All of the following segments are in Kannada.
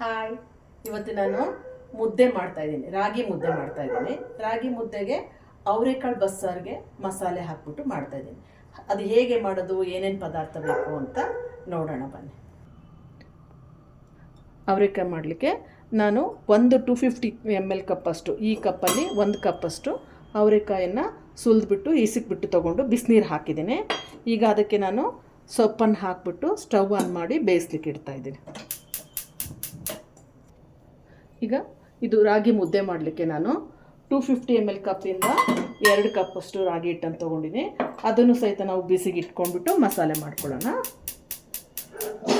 ಹಾಯ್ ಇವತ್ತು ನಾನು ಮುದ್ದೆ ಮಾಡ್ತಾ ಇದ್ದೀನಿ. ರಾಗಿ ಮುದ್ದೆ ಮಾಡ್ತಾ ಇದ್ದೀನಿ. ರಾಗಿ ಮುದ್ದೆಗೆ ಅವರೆಕಾಳು ಬಸ್ಸಾರಿಗೆ ಮಸಾಲೆ ಹಾಕ್ಬಿಟ್ಟು ಮಾಡ್ತಾ ಇದ್ದೀನಿ. ಅದು ಹೇಗೆ ಮಾಡೋದು, ಏನೇನು ಪದಾರ್ಥ ಬೇಕು ಅಂತ ನೋಡೋಣ ಬನ್ನಿ. ಅವರೆಕಾಯಿ ಮಾಡಲಿಕ್ಕೆ ನಾನು ಒಂದು ಟು ಫಿಫ್ಟಿ ಎಂ ಎಲ್ ಕಪ್ಪಷ್ಟು, ಈ ಕಪ್ಪಲ್ಲಿ ಒಂದು ಕಪ್ಪಷ್ಟು ಅವರೆಕಾಯನ್ನು ಸುಲಿದ್ಬಿಟ್ಟು ಈಸಿಕ್ಬಿಟ್ಟು ತೊಗೊಂಡು ಬಿಸಿನೀರು ಹಾಕಿದ್ದೀನಿ. ಈಗ ಅದಕ್ಕೆ ನಾನು ಸೊಪ್ಪನ್ನು ಹಾಕ್ಬಿಟ್ಟು ಸ್ಟವ್ ಆನ್ ಮಾಡಿ ಬೇಯಿಸ್ಲಿಕ್ಕೆ ಇಡ್ತಾ ಇದ್ದೀನಿ. ಈಗ ಇದು ರಾಗಿ ಮುದ್ದೆ ಮಾಡಲಿಕ್ಕೆ ನಾನು ಟೂ ಫಿಫ್ಟಿ ಎಂ ಎಲ್ ಕಪ್ಪಿಂದ ಎರಡು ಕಪ್ಪಷ್ಟು ರಾಗಿ ಹಿಟ್ಟನ್ನು ತೊಗೊಂಡಿನಿ. ಅದನ್ನು ಸಹಿತ ನಾವು ಬಿಸಿಗೆ ಇಟ್ಕೊಂಡ್ಬಿಟ್ಟು ಮಸಾಲೆ ಮಾಡ್ಕೊಳ್ಳೋಣ.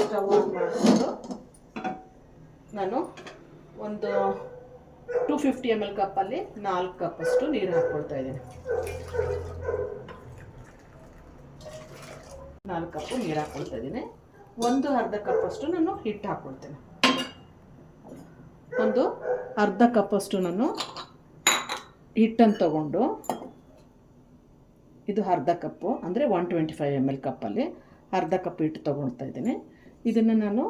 ಸ್ಟವ್ ಆನ್ ಮಾಡಿಕೊಂಡು ನಾನು ಒಂದು ಟೂ ಫಿಫ್ಟಿ ಎಂ ಎಲ್ ಕಪ್ಪಲ್ಲಿ ನಾಲ್ಕು ಕಪ್ಪಷ್ಟು ನೀರು ಹಾಕ್ಕೊಳ್ತಾ ಇದ್ದೀನಿ. ನಾಲ್ಕು ಕಪ್ಪು ನೀರು ಹಾಕ್ಕೊಳ್ತಾ ಇದ್ದೀನಿ. ಒಂದು ಅರ್ಧ ಕಪ್ಪಷ್ಟು ನಾನು ಹಿಟ್ಟು ಹಾಕ್ಕೊಳ್ತೇನೆ. ಒಂದು ಅರ್ಧ ಕಪ್ಪಷ್ಟು ನಾನು ಹಿಟ್ಟನ್ನು ತಗೊಂಡು, ಇದು ಅರ್ಧ ಕಪ್ಪು ಅಂದರೆ one twenty five M L ಕಪ್ಪಲ್ಲಿ ಅರ್ಧ ಕಪ್ ಹಿಟ್ಟು ತೊಗೊಳ್ತಾ ಇದ್ದೀನಿ. ಇದನ್ನು ನಾನು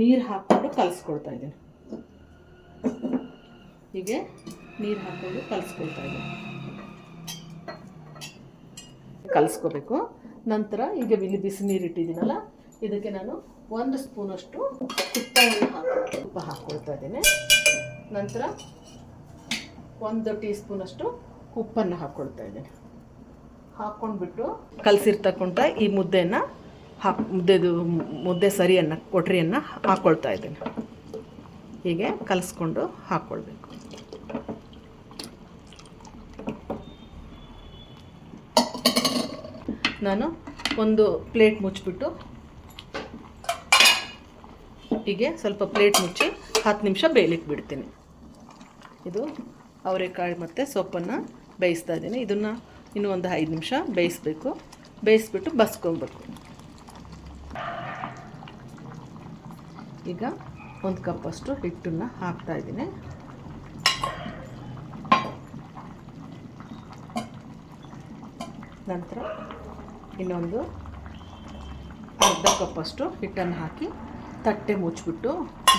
ನೀರು ಹಾಕ್ಕೊಂಡು ಕಲಿಸ್ಕೊಳ್ತಾ ಇದ್ದೀನಿ. ಹೀಗೆ ನೀರು ಹಾಕ್ಕೊಂಡು ಕಲಿಸ್ಕೊಳ್ತಾ ಇದ್ದೀನಿ. ಕಲಿಸ್ಕೋಬೇಕು. ನಂತರ ಈಗ ಇಲ್ಲಿ ಬಿಸಿ ನೀರು ಇಟ್ಟಿದ್ದೀನಲ್ಲ, ಇದಕ್ಕೆ ನಾನು ಒಂದು ಸ್ಪೂನಷ್ಟು ತುಪ್ಪವನ್ನು ಹಾಕಿ ತುಪ್ಪ ಹಾಕ್ಕೊಳ್ತಾ ಇದ್ದೀನಿ. ನಂತರ ಒಂದು ಟೀ ಸ್ಪೂನಷ್ಟು ಉಪ್ಪನ್ನು ಹಾಕ್ಕೊಳ್ತಾ ಇದ್ದೇನೆ. ಹಾಕ್ಕೊಂಡ್ಬಿಟ್ಟು ಕಲಸಿರ್ತಕ್ಕಂಥ ಈ ಮುದ್ದೆಯನ್ನು ಹಾಕ್, ಮುದ್ದೆದು ಮುದ್ದೆ ಸರಿಯನ್ನು, ಕೊಟ್ರಿಯನ್ನು ಹಾಕ್ಕೊಳ್ತಾ ಇದ್ದೇನೆ. ಹೀಗೆ ಕಲಿಸ್ಕೊಂಡು ಹಾಕ್ಕೊಳ್ಬೇಕು ನಾನು ಒಂದು ಪ್ಲೇಟ್ ಮುಚ್ಚಿಬಿಟ್ಟು ಹೀಗೆ ಸ್ವಲ್ಪ ಪ್ಲೇಟ್ ಮುಚ್ಚಿ ಹತ್ತು ನಿಮಿಷ ಬೇಯಲಿಕ್ಕೆ ಬಿಡ್ತೀನಿ. ಇದು ಅವರೆಕಾಳು ಮತ್ತು ಸೊಪ್ಪನ್ನು ಬೇಯಿಸ್ತಾ ಇದ್ದೀನಿ. ಇದನ್ನು ಇನ್ನೂ ಒಂದು ಐದು ನಿಮಿಷ ಬೇಯಿಸ್ಬೇಕು. ಬೇಯಿಸ್ಬಿಟ್ಟು ಬಸ್ಕೊಬೇಕು ಈಗ ಒಂದು ಕಪ್ಪಷ್ಟು ಹಿಟ್ಟನ್ನು ಹಾಕ್ತಾ ಇದ್ದೀನಿ. ನಂತರ ಇನ್ನೊಂದು ಅರ್ಧ ಕಪ್ಪಷ್ಟು ಹಿಟ್ಟನ್ನು ಹಾಕಿ ತಟ್ಟೆ ಮುಚ್ಚಿಬಿಟ್ಟು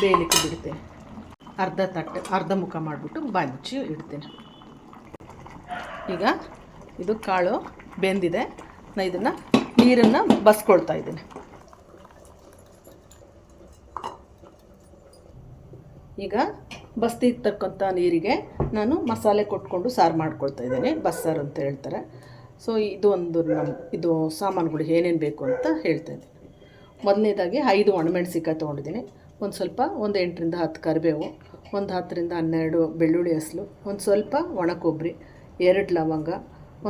ಬೇಯಲಿಕ್ಕೆ ಬಿಡ್ತೇನೆ. ಅರ್ಧ ತಟ್ಟೆ, ಅರ್ಧ ಮುಖ ಮಾಡಿಬಿಟ್ಟು ಮುಚ್ಚಿ ಇಡ್ತೇನೆ. ಈಗ ಇದು ಕಾಳು ಬೆಂದಿದೆ. ನಾನು ಇದನ್ನು ನೀರನ್ನು ಬಸ್ಕೊಳ್ತಾ ಇದ್ದೀನಿ. ಈಗ ಬಸ್ತಿರ್ತಕ್ಕಂಥ ನೀರಿಗೆ ನಾನು ಮಸಾಲೆ ಕೊಟ್ಕೊಂಡು ಸಾರು ಮಾಡ್ಕೊಳ್ತಾ ಇದ್ದೀನಿ. ಬಸ್ಸಾರು ಅಂತ ಹೇಳ್ತಾರೆ. ಸೊ ಇದು ಒಂದು ಇದು ಸಾಮಾನುಗಳು ಏನೇನು ಬೇಕು ಅಂತ ಹೇಳ್ತಾ ಇದ್ದೀನಿ. ಮೊದಲನೇದಾಗಿ ಐದು ಒಣಮೆಣಸಿಕಾಯಿ ತೊಗೊಂಡಿದ್ದೀನಿ. ಒಂದು ಸ್ವಲ್ಪ ಒಂದು ಎಂಟರಿಂದ ಹತ್ತು ಕರಿಬೇವು, ಒಂದು ಹತ್ತರಿಂದ ಹನ್ನೆರಡು ಬೆಳ್ಳುಳ್ಳಿ ಹಸಲು, ಒಂದು ಸ್ವಲ್ಪ ಒಣ ಕೊಬ್ಬರಿ ಎರಡು ಲವಂಗ,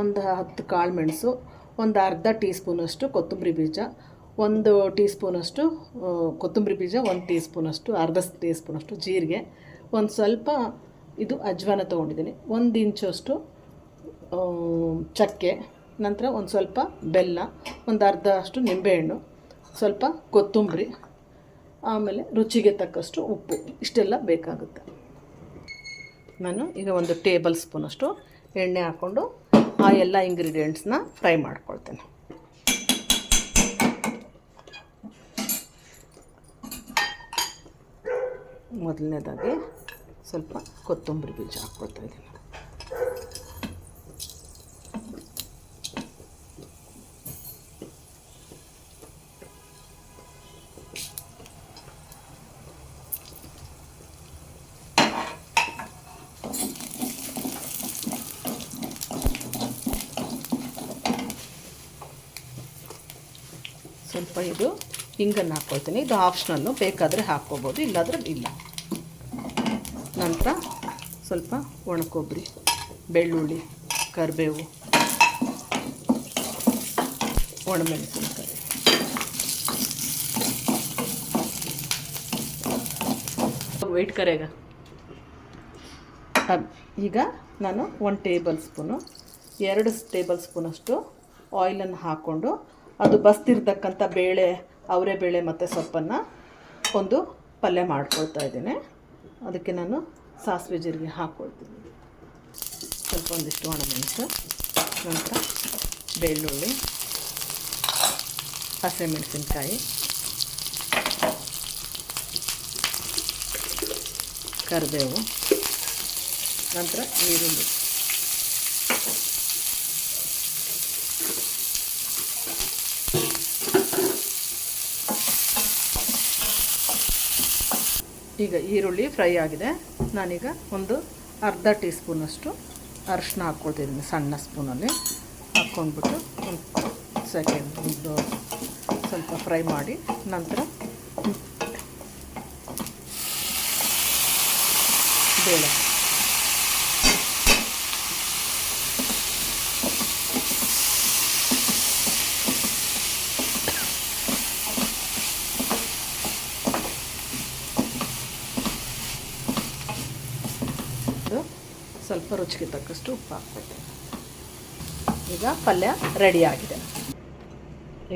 ಒಂದು ಹತ್ತು ಕಾಳು ಮೆಣಸು, ಒಂದು ಅರ್ಧ ಟೀ ಸ್ಪೂನಷ್ಟು ಕೊತ್ತಂಬರಿ ಬೀಜ, ಒಂದು ಟೀ ಸ್ಪೂನಷ್ಟು ಕೊತ್ತಂಬರಿ ಬೀಜ, ಒಂದು ಟೀ ಸ್ಪೂನಷ್ಟು, ಅರ್ಧ ಟೀ ಸ್ಪೂನಷ್ಟು ಜೀರಿಗೆ, ಒಂದು ಸ್ವಲ್ಪ ಇದು ಅಜ್ವಾನ ತೊಗೊಂಡಿದ್ದೀನಿ. ಒಂದು ಇಂಚಷ್ಟು ಚಕ್ಕೆ, ನಂತರ ಒಂದು ಸ್ವಲ್ಪ ಬೆಲ್ಲ, ಒಂದು ಅರ್ಧ ಅಷ್ಟು ನಿಂಬೆಹಣ್ಣು ಸ್ವಲ್ಪ ಕೊತ್ತಂಬರಿ, ಆಮೇಲೆ ರುಚಿಗೆ ತಕ್ಕಷ್ಟು ಉಪ್ಪು, ಇಷ್ಟೆಲ್ಲ ಬೇಕಾಗುತ್ತೆ. ನಾನು ಈಗ ಒಂದು ಟೇಬಲ್ ಸ್ಪೂನಷ್ಟು ಎಣ್ಣೆ ಹಾಕ್ಕೊಂಡು ಆ ಎಲ್ಲ ಇಂಗ್ರೀಡಿಯೆಂಟ್ಸ್ನ ಫ್ರೈ ಮಾಡ್ಕೊಳ್ತೇನೆ. ಮೊದಲನೇದಾಗಿ ಸ್ವಲ್ಪ ಕೊತ್ತಂಬರಿ ಬೀಜ ಹಾಕ್ಕೊಳ್ತಾ ಇದ್ದೀನಿ. ಸ್ವಲ್ಪ ಇದು ಹಿಂಗನ್ನು ಹಾಕ್ಕೊಳ್ತೀನಿ ಇದು ಆಪ್ಷನಲ್ಲು ಬೇಕಾದರೆ ಹಾಕ್ಕೋಬೋದು, ಇಲ್ಲಾದರೆ ಇಲ್ಲ. ನಂತರ ಸ್ವಲ್ಪ ಒಣ ಕೊಬ್ಬರಿ ಬೆಳ್ಳುಳ್ಳಿ, ಕರಿಬೇವು, ಒಣಮೆಣಸಿನಕಾಯಿ. ವೆಯ್ಟ್ ಕರೆಗ ಈಗ. ನಾನು ಒನ್ ಟೇಬಲ್ ಸ್ಪೂನು ಎರಡು ಟೇಬಲ್ ಸ್ಪೂನಷ್ಟು ಆಯಿಲನ್ನು ಹಾಕ್ಕೊಂಡು ಅದು ಬಸ್ತಿರ್ತಕ್ಕಂಥ ಬೇಳೆ ಅವರೆಬೇಳೆ ಮತ್ತು ಸೊಪ್ಪನ್ನು ಒಂದು ಪಲ್ಯ ಮಾಡ್ಕೊಳ್ತಾ ಇದ್ದೀನಿ. ಅದಕ್ಕೆ ನಾನು ಸಾಸಿವೆ ಜೀರಿಗೆ ಹಾಕ್ಕೊಳ್ತೀನಿ ಸ್ವಲ್ಪ ಒಂದಿಷ್ಟು ಒಣಮೆಣಸು, ನಂತರ ಬೆಳ್ಳುಳ್ಳಿ, ಹಸಿಮೆಣಸಿನ್ಕಾಯಿ, ಕರಿಬೇವು, ನಂತರ ಈರುಳ್ಳಿ. ಈಗ ಈರುಳ್ಳಿ ಫ್ರೈ ಆಗಿದೆ. ನಾನೀಗ ಒಂದು ಅರ್ಧ ಟೀ ಸ್ಪೂನಷ್ಟು ಅರಿಶಿನ ಹಾಕ್ಕೊಳ್ತಿದ್ದೀನಿ ಸಣ್ಣ ಸ್ಪೂನಲ್ಲಿ. ಹಾಕ್ಕೊಂಡ್ಬಿಟ್ಟು ಒಂದು ಸೆಕೆಂಡ್ ಒಂದು ಸ್ವಲ್ಪ ಫ್ರೈ ಮಾಡಿ ನಂತರ ಬೇಳೆ ಇದು ಸ್ವಲ್ಪ ರುಚಿಗೆ ತಕ್ಕಷ್ಟು ಉಪ್ಪು ಹಾಕ್ಬೇಕು ಈಗ ಪಲ್ಯ ರೆಡಿ ಆಗಿದೆ.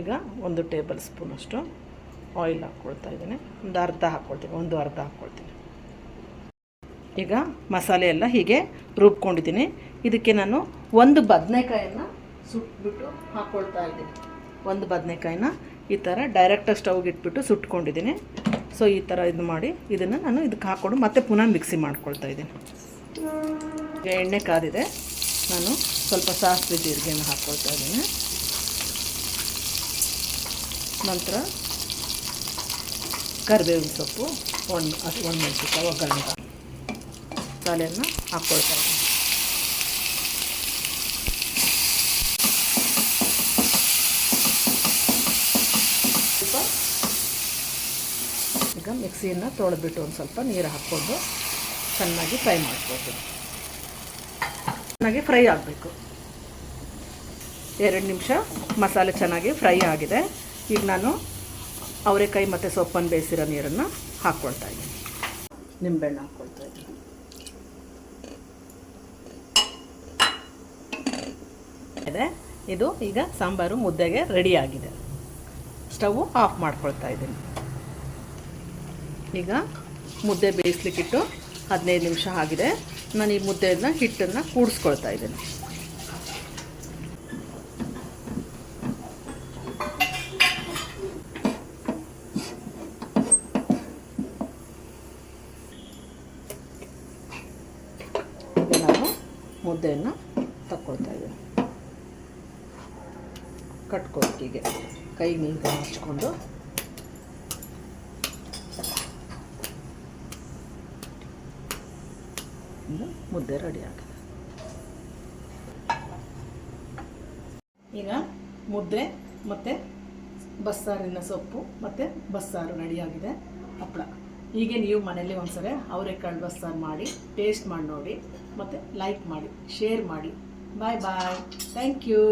ಈಗ ಒಂದು ಟೇಬಲ್ ಸ್ಪೂನಷ್ಟು ಆಯಿಲ್ ಹಾಕ್ಕೊಳ್ತಾ ಇದ್ದೀನಿ. ಒಂದು ಅರ್ಧ ಹಾಕ್ಕೊಳ್ತೀನಿ ಒಂದು ಅರ್ಧ ಹಾಕ್ಕೊಳ್ತೀನಿ ಈಗ ಮಸಾಲೆ ಎಲ್ಲ ಹೀಗೆ ರುಬ್ಕೊಂಡಿದ್ದೀನಿ. ಇದಕ್ಕೆ ನಾನು ಒಂದು ಬದನೆಕಾಯನ್ನು ಸುಟ್ಬಿಟ್ಟು ಹಾಕ್ಕೊಳ್ತಾ ಇದ್ದೀನಿ. ಒಂದು ಬದನೆಕಾಯಿನ ಈ ಥರ ಡೈರೆಕ್ಟಾಗಿ ಸ್ಟವ್ಗೆ ಇಟ್ಬಿಟ್ಟು ಸುಟ್ಕೊಂಡಿದ್ದೀನಿ. ಸೊ ಈ ಥರ ಇದು ಮಾಡಿ ಇದನ್ನು ನಾನು ಇದಕ್ಕೆ ಹಾಕ್ಕೊಂಡು ಮತ್ತೆ ಪುನಃ ಮಿಕ್ಸಿ ಮಾಡ್ಕೊಳ್ತಾ ಇದ್ದೀನಿ. ಎಣ್ಣೆ ಕಾದಿದೆ. ನಾನು ಸ್ವಲ್ಪ ಸಾಸಿವೆ ಜೀರಿಗೆಯನ್ನು ಹಾಕ್ಕೊಳ್ತಾ ಇದ್ದೀನಿ. ನಂತರ ಕರಿಬೇವಿನ ಸೊಪ್ಪು, ಒಂದು ಅದು ಒಂದು ಮೆಣಸಿನ್ಕಾಯಿ ಒಗ್ಗರಣೆ ಮಸಾಲೆಯನ್ನು ಹಾಕ್ಕೊಳ್ತಾ ಇದ್ದೀನಿ. ಈಗ ಮಿಕ್ಸಿಯನ್ನು ತೊಳೆದ್ಬಿಟ್ಟು ಒಂದು ಸ್ವಲ್ಪ ನೀರು ಹಾಕ್ಕೊಂಡು ಚೆನ್ನಾಗಿ ಫ್ರೈ ಮಾಡ್ಕೋಬೇಕು ಚೆನ್ನಾಗಿ ಫ್ರೈ ಆಗಬೇಕು. ಎರಡು ನಿಮಿಷ ಮಸಾಲೆ ಚೆನ್ನಾಗಿ ಫ್ರೈ ಆಗಿದೆ. ಈಗ ನಾನು ಅವರೆಕಾಯಿ ಮತ್ತು ಸೊಪ್ಪನ್ನು ಬೇಯಿಸಿರೋ ನೀರನ್ನು ಹಾಕ್ಕೊಳ್ತಾ ಇದ್ದೀನಿ. ನಿಂಬೆಹಣ್ಣು ಹಾಕ್ಕೊಳ್ತಾ ಇದ್ದೀನಿ. ಇದೆ. ಇದು ಈಗ ಸಾಂಬಾರು ಮುದ್ದೆಗೆ ರೆಡಿ ಆಗಿದೆ. ಸ್ಟವ್ ಆಫ್ ಮಾಡ್ಕೊಳ್ತಾ ಇದ್ದೀನಿ. ಈಗ ಮುದ್ದೆ ಬೇಯಿಸ್ಲಿಕ್ಕಿಟ್ಟು ಹದಿನೈದು ನಿಮಿಷ ಆಗಿದೆ. ನಾನು ಈ ಮುದ್ದೆಯನ್ನು, ಹಿಟ್ಟನ್ನು ಕೂಡಿಸ್ಕೊಳ್ತಾ ಇದ್ದೀನಿ. ಮುದ್ದೆಯನ್ನು ತಕ್ಕೊಳ್ತಾ ಇದ್ದೀನಿ ಕಟ್ಕೊಟ್ಟಿಗೆ ಕೈ ನೀರು ಹಚ್ಕೊಂಡು ಇನ್ನು ಮುದ್ದೆ ರೆಡಿ ಆಗಿದೆ. ಈಗ ಮುದ್ದೆ ಮತ್ತು ಬಸ್ಸಾರಿನ ಸೊಪ್ಪು ಮತ್ತು ಬಸ್ಸಾರು ರೆಡಿಯಾಗಿದೆ ಹಪ್ಪಳ. ಹೀಗೆ ನೀವು ಮನೇಲಿ ಒಂದ್ಸರಿ ಅವರೆಕಾಳು ಬಸ್ಸಾರು ಮಾಡಿ ಟೇಸ್ಟ್ ಮಾಡಿ ನೋಡಿ, ಮತ್ತು ಲೈಕ್ ಮಾಡಿ ಶೇರ್ ಮಾಡಿ. ಬಾಯ್ ಬಾಯ್ ಥ್ಯಾಂಕ್ ಯು